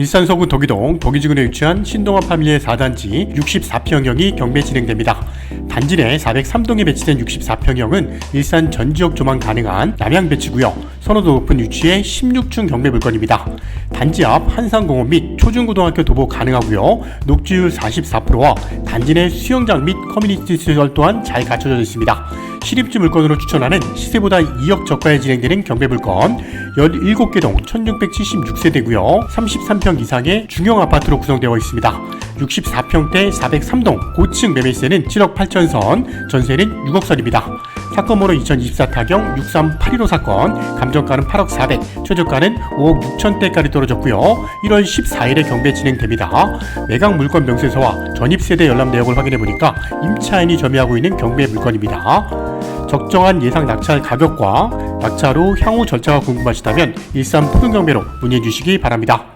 일산 서구 덕이동 덕이지구에 위치한 신동아 파밀리의 4단지 64평형이 경매 진행됩니다. 단지 내 403동에 배치된 64평형은 일산 전 지역 조망 가능한 남향 배치구역, 선호도 높은 위치의 16층 경매 물건입니다. 단지 앞 한산공원 및 초중고등학교 도보 가능하고요. 녹지율 44%와 단지 내 수영장 및 커뮤니티 시설 또한 잘 갖춰져 있습니다. 시립지 물건으로 추천하는 시세보다 2억 저가에 진행되는 경매 물건 17개 동 1676세대고요. 33평 이상의 중형 아파트로 구성되어 있습니다. 64평대 403동 고층 매매세는 7억 8천 선, 전세는 6억 선입니다. 사건 번호 2024 타경 63815 사건, 감정가는 8억 400, 최저가는 5억 6천대까지 떨어졌고요. 1월 14일에 경매 진행됩니다. 매각 물건 명세서와 전입세대 열람 내역을 확인해 보니까 임차인이 점유하고 있는 경매 물건입니다. 적정한 예상 낙찰 가격과 낙찰 후 향후 절차가 궁금하시다면 일산 푸른경매로 문의해 주시기 바랍니다.